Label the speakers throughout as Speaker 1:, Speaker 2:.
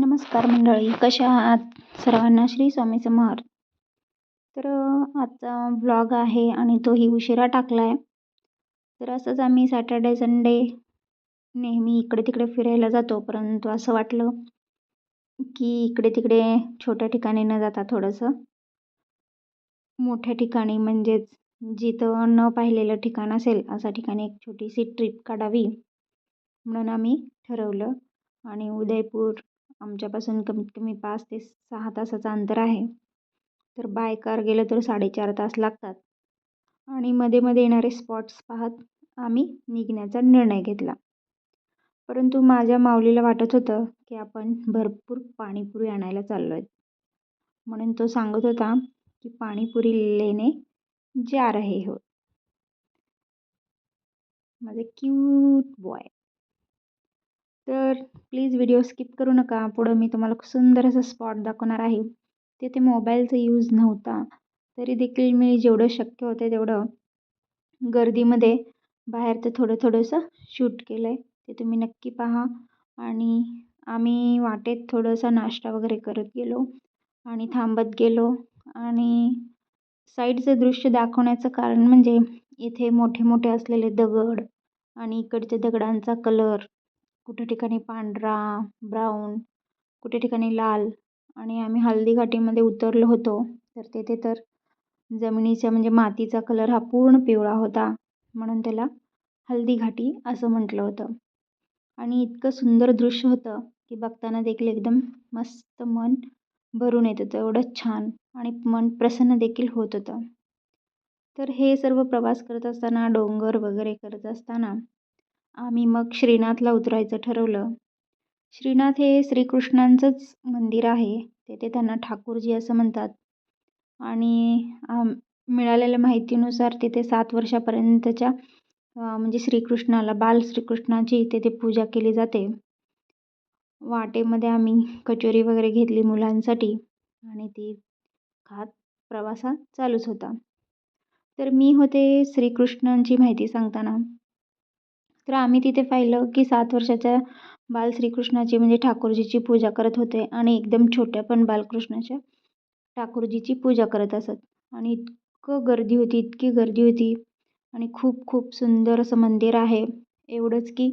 Speaker 1: नमस्कार मंडळी कशा आहात? सर्वांना श्री स्वामी समर्थ. तर आजचा ब्लॉग आहे आणि तोही उशिरा टाकला आहे तर असंच आम्ही सॅटर्डे संडे नेहमी इकडे तिकडे फिरायला जातो परंतु असं वाटलं की इकडे तिकडे छोट्या ठिकाणी न जाता थोडंसं मोठ्या ठिकाणी म्हणजेच जिथं न पाहिलेलं ठिकाण असेल अशा ठिकाणी एक छोटीशी ट्रिप काढावी म्हणून आम्ही ठरवलं. आणि उदयपूर आमच्यापासून कमीत कमी पाच ते सहा तासाचं अंतर आहे. तर बाय कार गेलं तर साडेचार तास लागतात. आणि मध्ये मध्ये येणारे स्पॉट्स पाहत आम्ही निघण्याचा निर्णय घेतला. परंतु माझ्या माऊलीला वाटत होतं की आपण भरपूर पाणीपुरी आणायला चाललो आहेत म्हणून तो सांगत होता की पाणीपुरी लेने जा रहे हो. माझे क्यूट बॉय तर प्लीज व्हिडिओ स्किप करू नका. पुढं मी तुम्हाला सुंदर असं स्पॉट दाखवणार आहे. तिथे मोबाईलचा यूज नव्हता. तरी देखील मी जेवढं शक्य होते तेवढं गर्दीमध्ये बाहेर थोडं थोडंसं शूट केलं आहे ते तुम्ही नक्की पहा. आणि आम्ही वाटेत थोडंसं नाश्ता वगैरे करत गेलो आणि थांबत गेलो. आणि साईडचं दृश्य दाखवण्याचं कारण म्हणजे इथे मोठे मोठे असलेले दगड आणि इकडच्या दगडांचा कलर कुठे ठिकाणी पांढरा ब्राऊन कुठे ठिकाणी लाल आणि आम्ही हल्दी घाटीमध्ये उतरलो होतो. तर तेथे तर जमिनीचा म्हणजे मातीचा कलर हा पूर्ण पिवळा होता म्हणून त्याला हल्दी घाटी असं म्हटलं होतं. आणि इतकं सुंदर दृश्य होतं की बघताना देखील एकदम मस्त मन भरून येत होतं. एवढं छान आणि मन प्रसन्न देखील होत होतं. तर हे सर्व प्रवास करत असताना डोंगर वगैरे करत असताना आम्ही मग श्रीनाथला उतरायचं ठरवलं. श्रीनाथ हे श्रीकृष्णांचंच मंदिर आहे. तेथे त्यांना ठाकूरजी असं म्हणतात. आणि मिळालेल्या माहितीनुसार तिथे सात वर्षापर्यंतच्या म्हणजे श्रीकृष्णाला बाल श्रीकृष्णाची तेथे पूजा केली जाते. वाटेमध्ये आम्ही कचोरी वगैरे घेतली मुलांसाठी आणि ती खात प्रवासात चालूच होता. तर मी होते श्रीकृष्णांची माहिती सांगताना. तर आम्ही तिथे पाहिलं की सात वर्षाच्या बाल श्रीकृष्णाची म्हणजे ठाकूरजीची पूजा करत होते आणि एकदम छोट्या पण बालकृष्णाच्या ठाकूरजीची पूजा करत असत. आणि इतकं गर्दी होती इतकी गर्दी होती आणि खूप खूप सुंदर असं मंदिर आहे. एवढंच की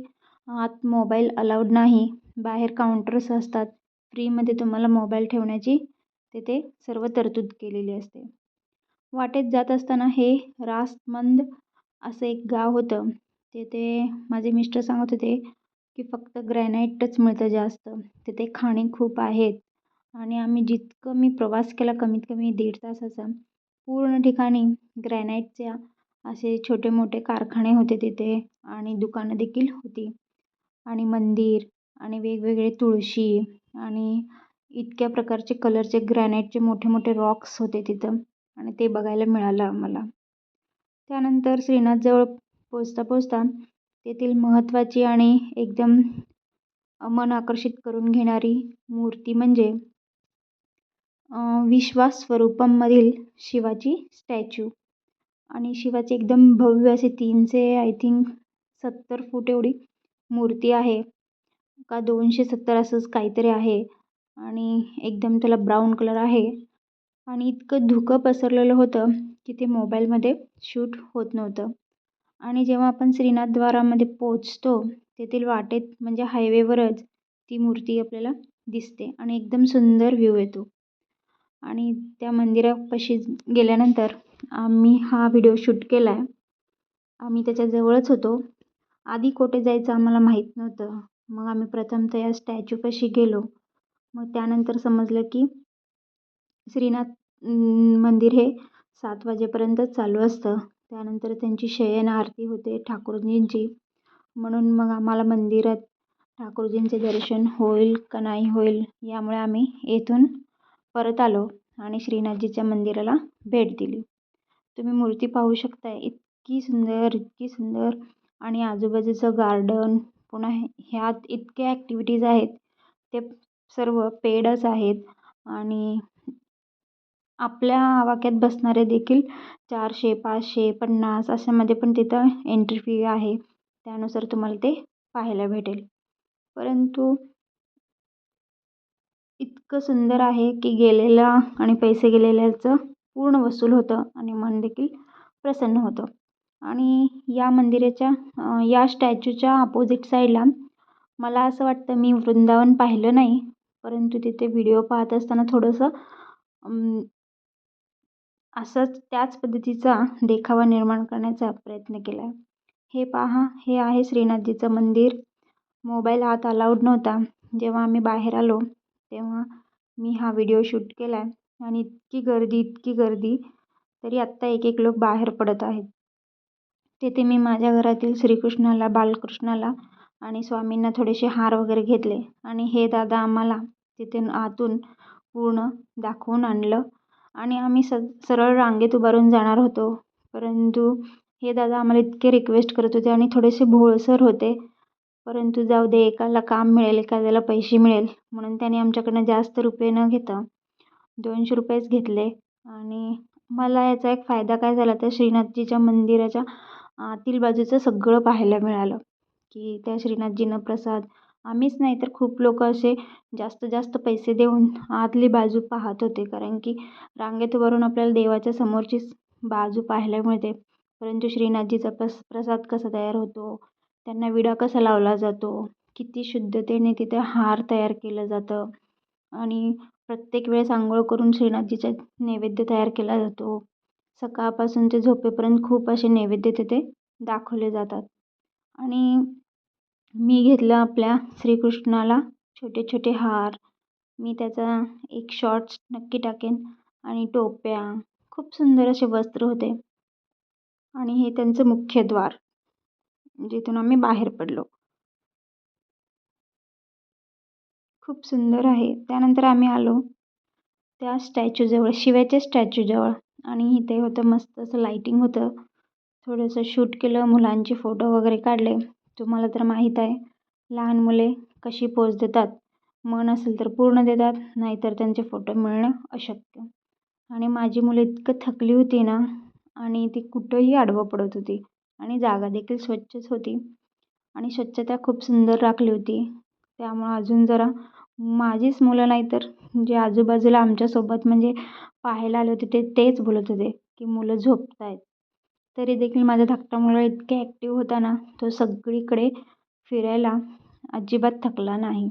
Speaker 1: आत मोबाईल अलाउड नाही. बाहेर काउंटर्स असतात. फ्रीमध्ये तुम्हाला मोबाईल ठेवण्याची तिथे सर्व तरतूद केलेली असते. वाटेत जात असताना हे रासमंद असं एक गाव होतं. तिथे माझे मिस्टर सांगत होते की फक्त ग्रॅनाईटच मिळतं जास्त. तिथे खाणी खूप आहेत. आणि आम्ही जितकं मी प्रवास केला कमीत कमी दीड तासाचा पूर्ण ठिकाणी ग्रॅनाईटच्या असे छोटे मोठे कारखाने होते तिथे आणि दुकानं देखील होती. आणि मंदिर आणि वेगवेगळे तुळशी आणि इतक्या प्रकारचे कलरचे ग्रॅनाईटचे मोठे मोठे रॉक्स होते तिथं आणि ते बघायला मिळालं आम्हाला. त्यानंतर श्रीनाथजवळ पोचता पोचता तेथील महत्त्वाची आणि एकदम मन आकर्षित करून घेणारी मूर्ती म्हणजे विश्वास स्वरूपममधील शिवाची स्टॅच्यू. आणि शिवाची एकदम भव्य असे तीनशे आय थिंक सत्तर फूट एवढी मूर्ती आहे. का दोनशे सत्तर असंच काहीतरी आहे. आणि एकदम त्याला ब्राऊन कलर आहे. आणि इतकं धुकं पसरलेलं होतं की ते मोबाईलमध्ये शूट होत नव्हतं. आणि जेव्हा आपण श्रीनाथद्वारामध्ये पोचतो तेथील वाटेत म्हणजे हायवेवरच ती मूर्ती आपल्याला दिसते आणि एकदम सुंदर व्ह्यू येतो. आणि त्या मंदिरापाशी गेल्यानंतर आम्ही हा व्हिडिओ शूट केला आहे आम्ही त्याच्याजवळच होतो. आधी कोठे जायचं आम्हाला माहीत नव्हतं. मग आम्ही प्रथमतः या स्टॅच्यूपाशी गेलो. मग त्यानंतर समजलं की श्रीनाथ मंदिर हे सात वाजेपर्यंतच चालू असतं. त्यानंतर त्यांची शयन आरती होते ठाकूरजींची. म्हणून मग आम्हाला मंदिरात ठाकूरजींचे दर्शन होईल का नाही होईल यामुळे आम्ही येथून परत आलो आणि श्रीनाथजीच्या मंदिराला भेट दिली. तुम्ही मूर्ती पाहू शकता इतकी सुंदर इतकी सुंदर आणि आजूबाजूचं गार्डन पुन्हा ह्यात इतक्या ॲक्टिव्हिटीज आहेत ते सर्व पेडच आहेत आणि आपल्या आवाक्यात बसणारे देखील चारशे पाचशे पन्नास अशामध्ये पण तिथं एंट्री फी आहे. त्यानुसार तुम्हाला ते पाहायला भेटेल. परंतु इतकं सुंदर आहे की गेलेला आणि पैसे गेलेल्याचं पूर्ण वसूल होतं आणि मन देखील प्रसन्न होतं. आणि या मंदिराच्या या स्टॅच्यूच्या अपोजिट साईडला मला असं वाटतं मी वृंदावन पाहिलं नाही. परंतु तिथे व्हिडिओ पाहत असताना थोडंसं असंच त्याच पद्धतीचा देखावा निर्माण करण्याचा प्रयत्न केला. आहे हे पहा हे आहे श्रीनाथजीचं मंदिर. मोबाईल आत अलाउड नव्हता. जेव्हा आम्ही बाहेर आलो तेव्हा मी हा व्हिडिओ शूट केला आहे आणि इतकी गर्दी इतकी गर्दी तरी आत्ता एक एक लोक बाहेर पडत आहेत. तिथे मी माझ्या घरातील श्रीकृष्णाला बालकृष्णाला आणि स्वामींना थोडेसे हार वगैरे घेतले. आणि हे दादा आम्हाला तिथे आतून पूर्ण दाखवून आणलं. आणि आम्ही स सरळ रांगेत उभारून जाणार होतो. परंतु हे दादा आम्हाला इतके रिक्वेस्ट करत होते आणि थोडेसे भोळसर होते. परंतु जाऊ दे एकाला काम मिळेल एखाद्याला पैसे मिळेल म्हणून त्याने आमच्याकडनं जास्त रुपये न घेता दोनशे रुपयेच घेतले. आणि मला याचा एक फायदा काय झाला तर श्रीनाथजीच्या मंदिराच्या आतील बाजूचं सगळं पाहायला मिळालं. की त्या श्रीनाथजीनं प्रसाद आम्हीच नाही तर खूप लोक असे जास्त जास्त पैसे देऊन आतली बाजू पाहत होते. कारण की रांगेत वरून आपल्याला देवाच्या समोरचीच बाजू पाहायला मिळते. परंतु श्रीनाथजीचा प्रस प्रसाद कसा तयार होतो? त्यांना विडा कसा लावला जातो? किती शुद्धतेने तिथे हार तयार केलं जातं? आणि प्रत्येक वेळेस आंघोळ करून श्रीनाथजीचा नैवेद्य तयार केला जातो. सकाळपासून ते झोपेपर्यंत खूप असे नैवेद्य तिथे दाखवले जातात. आणि मी घेतलं आपल्या श्रीकृष्णाला छोटे छोटे हार. मी त्याचा एक शॉर्ट्स नक्की टाकेन आणि टोप्या. खूप सुंदर असे वस्त्र होते. आणि हे त्यांचं मुख्य द्वार. जिथून आम्ही बाहेर पडलो. खूप सुंदर आहे. त्यानंतर आम्ही आलो त्या स्टॅच्यूजवळ शिवाच्या स्टॅच्यूजवळ आणि इथे होतं मस्त असं लाईटिंग होतं. थोडंसं शूट केलं मुलांचे फोटो वगैरे काढले. तुम्हाला तर माहीत आहे लहान मुले कशी पोज देतात मन असेल तर पूर्ण देतात नाहीतर त्यांचे फोटो मिळणं अशक्य. आणि माझी मुलं इतकं थकली होती ना आणि ती कुठंही आडवं पडत होती आणि जागा देखील स्वच्छच होती. आणि स्वच्छता खूप सुंदर राखली होती. त्यामुळं अजून जरा माझीच मुलं नाही तर जे आजूबाजूला आमच्यासोबत म्हणजे पाहायला आले होते ते तेच बोलत होते की मुलं झोपत आहेत तरी देखील माझा धाकटा मुलगा इतके ॲक्टिव्ह होता ना तो सगळीकडे फिरायला अजिबात थकला नाही.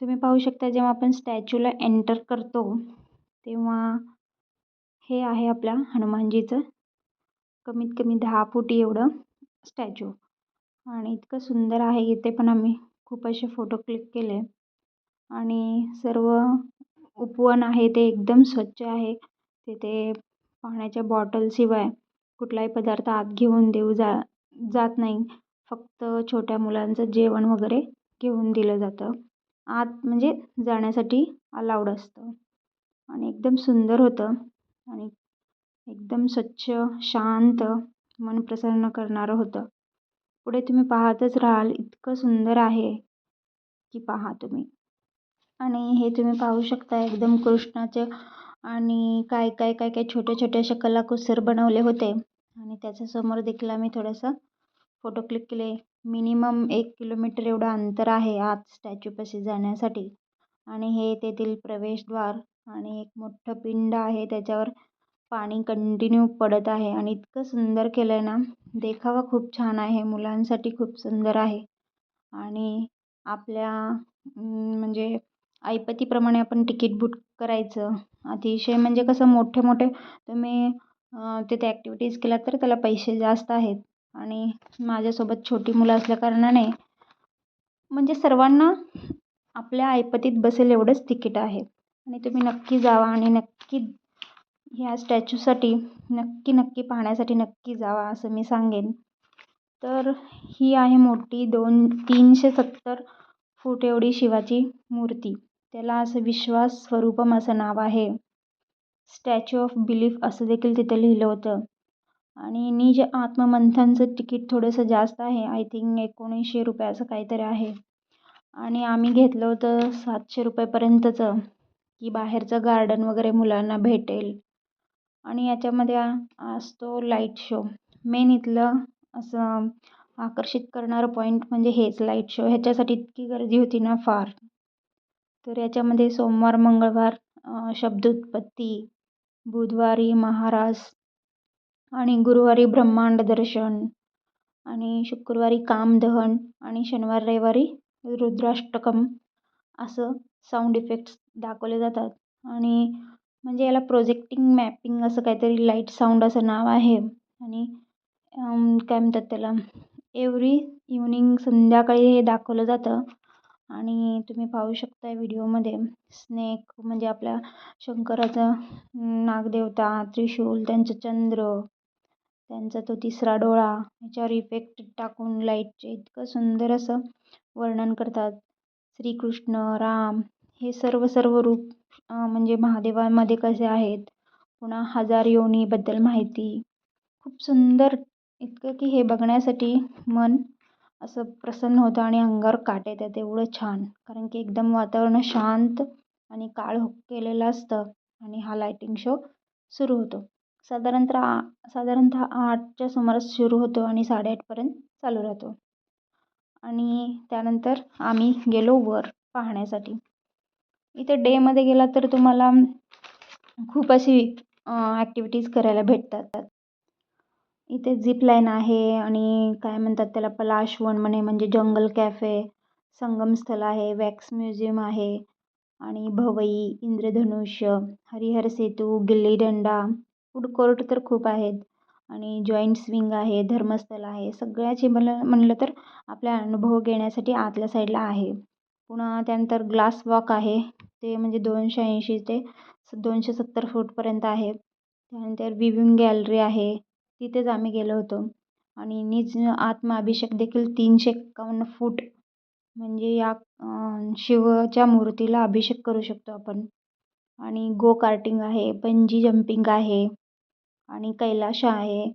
Speaker 1: तुम्ही पाहू शकता जेव्हा आपण स्टॅच्यूला एंटर करतो तेव्हा हे आहे आपल्या हनुमानजीचं. कमीत कमी दहा फुटी एवढं स्टॅच्यू आणि इतकं सुंदर आहे इथे पण आम्ही खूप असे फोटो क्लिक केले. आणि सर्व उपवन आहे ते एकदम स्वच्छ आहे. तिथे पाण्याच्या बॉटलशिवाय कुठलाही पदार्थ आत घेऊन देऊ जा जात नाही. फक्त छोट्या मुलांचं जेवण वगैरे घेऊन दिलं जातं. आत म्हणजे जाण्यासाठी अलाउड असतं. आणि एकदम सुंदर होतं. आणि एकदम स्वच्छ शांत मन प्रसन्न करणारं होतं. पुढे तुम्ही पाहतच राहाल इतकं सुंदर आहे की पहा तुम्ही. आणि हे तुम्ही पाहू शकता एकदम कृष्णाचे आणि काय काय काय काय छोटे छोटे असे कलाकुसर बनवले होते. आणि त्याच्यासमोर देखील आम्ही थोडंसं फोटो क्लिक केले. मिनिमम एक किलोमीटर एवढं अंतर आहे आत स्टॅच्यूपाशी जाण्यासाठी. आणि हे तेथील प्रवेशद्वार आणि एक मोठं पिंड आहे त्याच्यावर पाणी कंटिन्यू पडत आहे. आणि इतकं सुंदर केलं आहे ना देखावा खूप छान आहे मुलांसाठी खूप सुंदर आहे. आणि आपल्या म्हणजे ऐपतीप्रमाणे आपण तिकीट बुक करायचं. अतिशय म्हणजे कसं मोठे मोठे तुम्ही तिथे ॲक्टिव्हिटीज केल्या तर त्याला पैसे जास्त आहेत. आणि माझ्यासोबत छोटी मुलं असल्याकारणाने म्हणजे सर्वांना आपल्या ऐपतीत बसेल एवढंच तिकीट आहे. आणि तुम्ही नक्की जावा आणि नक्की ह्या स्टॅच्यूसाठी नक्की नक्की पाहण्यासाठी नक्की जावा असं मी सांगेन. तर ही आहे मोठी दोन तीनशे सत्तर फूट एवढी शिवाची मूर्ती. त्याला असं विश्वास स्वरूपम असं नाव आहे. स्टॅच्यू ऑफ बिलीफ असं देखील तिथं लिहिलं होतं. आणि निज आत्ममंथनचं तिकीट थोडंसं जास्त आहे. आय थिंक एकोणीसशे रुपयाचं काहीतरी आहे. आणि आम्ही घेतलं होतं सातशे रुपयेपर्यंतचं की बाहेरचं गार्डन वगैरे मुलांना भेटेल. आणि याच्यामध्ये असतो लाइट शो मेन इथलं असं आकर्षित करणारं पॉईंट म्हणजे हेच लाइट शो ह्याच्यासाठी इतकी गर्दी होती ना फार. तर याच्यामध्ये सोमवार मंगळवार शब्दोत्पत्ती बुधवारी महारास आणि गुरुवारी ब्रह्मांड दर्शन आणि शुक्रवारी कामदहन आणि शनिवार रविवारी रुद्राष्टकम असं साऊंड इफेक्ट्स दाखवले जातात. आणि म्हणजे याला प्रोजेक्टिंग मॅपिंग असं काहीतरी लाइट साऊंड असं नाव आहे. आणि काय म्हणतात त्याला? एव्हरी इव्हनिंग संध्याकाळी हे दाखवलं जातं. आणि तुम्ही पाहू शकता व्हिडिओमध्ये स्नेक म्हणजे आपल्या शंकराचं नागदेवता त्रिशूल त्यांचं चंद्र त्यांचा तो तिसरा डोळा ह्याच्यावर इफेक्ट टाकून लाईटचे इतकं सुंदर असं वर्णन करतात. श्रीकृष्ण राम हे सर्व सर्व रूप म्हणजे महादेवामध्ये कसे आहेत? पुन्हा हजार योनीबद्दल माहिती. खूप सुंदर इतकं की हे बघण्यासाठी मन असं प्रसन्न होतं आणि अंगावर काटे येतात. एवढं छान. कारण की एकदम वातावरण शांत आणि काळ हो-, केलेलं असतं आणि हा लायटिंग शो सुरू होतो. साधारणतः साधारणतः आठच्या सुमारास सुरू होतो आणि साडेआठपर्यंत चालू राहतो. आणि त्यानंतर आम्ही गेलो वर पाहण्यासाठी. इथे डेमध्ये गेला तर तुम्हाला खूप अशी ॲक्टिव्हिटीज करायला भेटतात. इथे झिपलाईन आहे आणि काय म्हणतात त्याला पलाशवन म्हणे म्हणजे जंगल कॅफे संगमस्थळ आहे वॅक्स म्युझियम आहे आणि भवई इंद्रधनुष्य हरिहर सेतू गिल्लीदंडा फूड कोर्ट तर खूप आहेत आणि जॉईंट स्विंग आहे धर्मस्थळ आहे. सगळ्याची मला म्हणलं तर आपल्या अनुभव घेण्यासाठी आतल्या साईडला आहे. पुन्हा त्यानंतर ग्लास वॉक आहे ते म्हणजे दोनशे ऐंशी ते दोनशे सत्तर फूटपर्यंत आहे. त्यानंतर विविंग गॅलरी आहे. तिथेच आम्ही गेलो होतो. आणि निज आत्माभिषेक देखील तीनशे एक्कावन्न फूट म्हणजे या शिवच्या मूर्तीला अभिषेक करू शकतो आपण. आणि गो कार्टिंग आहे पंजी जंपिंग आहे आणि कैलाश आहे.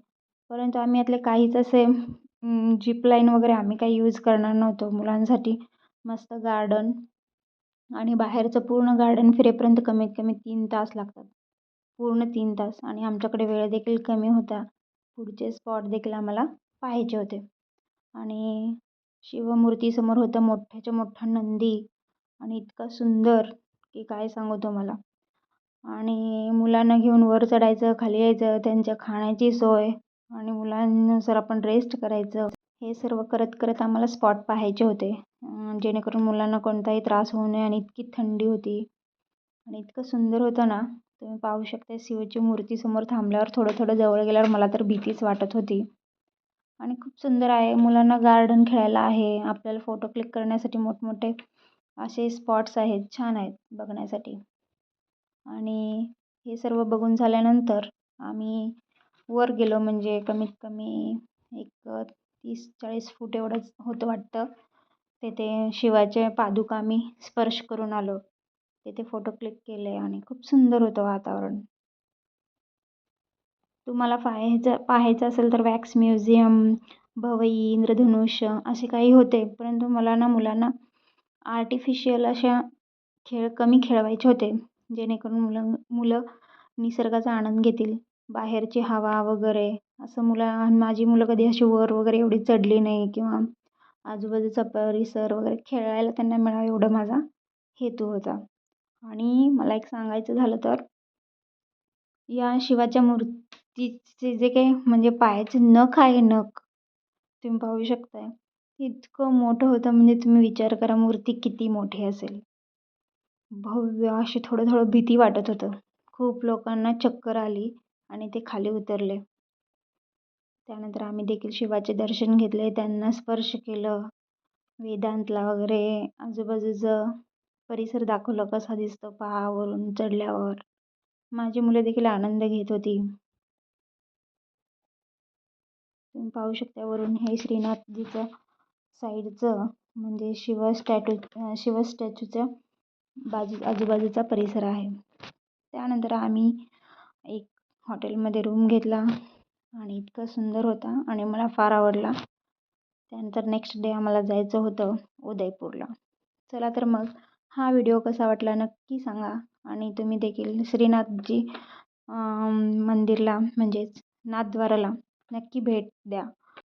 Speaker 1: परंतु आम्ही यातले काहीच असे जिपलाईन वगैरे आम्ही काही यूज करणार नव्हतो मुलांसाठी. मस्त गार्डन आणि बाहेरचं पूर्ण गार्डन फिरेपर्यंत कमीत कमी तीन तास लागतात. पूर्ण तीन तास आणि आमच्याकडे वेळ देखील कमी होता. पुढचे स्पॉट देखील आम्हाला पाहायचे होते. आणि शिवमूर्तीसमोर होतं मोठ्याच्या मोठा नंदी आणि इतका सुंदर की काय सांगू तुम्हाला. आणि मुलांना घेऊन वर चढायचं खाली यायचं त्यांच्या खाण्याची सोय आणि मुलांनुसार आपण रेस्ट करायचं. हे सर्व करत करत आम्हाला स्पॉट पाहायचे होते. जेणेकरून मुलांना कोणताही त्रास होऊ नये आणि इतकी थंडी होती. आणि इतकं सुंदर होतं ना तुम्ही पाहू शकता शिवची मूर्ती समोर थांबल्यावर थोडं थोडं जवळ गेल्यावर मला तर भीतीच वाटत होती. आणि खूप सुंदर आहे मुलांना गार्डन खेळायला आहे आपल्याला फोटो क्लिक करण्यासाठी मोठमोठे असे स्पॉट्स आहेत छान आहेत बघण्यासाठी. आणि हे सर्व बघून झाल्यानंतर आम्ही वर गेलो म्हणजे कमीत कमी एक तीस चाळीस फूट एवढंच होतं वाटतं. तेथे शिवाचे पादुका आम्ही स्पर्श करून आलो. तिथे फोटो क्लिक केले आणि खूप सुंदर होतं वातावरण. तुम्हाला पाहायचं पाहायचं असेल तर वॅक्स म्युझियम भवई इंद्रधनुष्य असे काही होते. परंतु मला ना मुलांना आर्टिफिशियल अशा खेळ कमी खेळवायचे होते जेणेकरून मुलं मुलं निसर्गाचा आनंद घेतील. बाहेरची हवा वगैरे असं मुलं माझी मुलं कधी अशी वर वगैरे एवढी चढली नाही किंवा आजूबाजूचा परिसर वगैरे खेळायला त्यांना मिळावं एवढं माझा हेतू होता. आणि मला एक सांगायचं झालं तर या शिवाच्या मूर्तीचे जे काही म्हणजे पायाचे नख आहे नख तुम्ही पाहू शकताय. इतकं मोठं होतं म्हणजे तुम्ही विचार करा मूर्ती किती मोठी असेल. भव्य अशी थोडं थोडं भीती वाटत होतं. खूप लोकांना चक्कर आली आणि ते खाली उतरले. त्यानंतर आम्ही देखील शिवाचे दर्शन घेतले त्यांना स्पर्श केलं वेदांतला वगैरे आजूबाजूचं परिसर दाखवलं कसा दिसतो पहावरून चढल्यावर. माझी मुलं देखील आनंद घेत होती. तुम्ही पाहू शकता वरून हे श्रीनाथजीचं साईडचं म्हणजे शिव स्टॅटू शिव स्टॅच्यूच्या बाजू आजूबाजूचा परिसर आहे. त्यानंतर आम्ही एक हॉटेलमध्ये रूम घेतला आणि इतकं सुंदर होता आणि मला फार आवडला. त्यानंतर नेक्स्ट डे आम्हाला जायचं होतं उदयपूरला. चला तर मग हा व्हिडिओ कसा वाटला नक्की सांगा. आणि तुम्ही देखील श्रीनाथजी मंदिरला म्हणजेच नाथद्वाराला नक्की भेट द्या.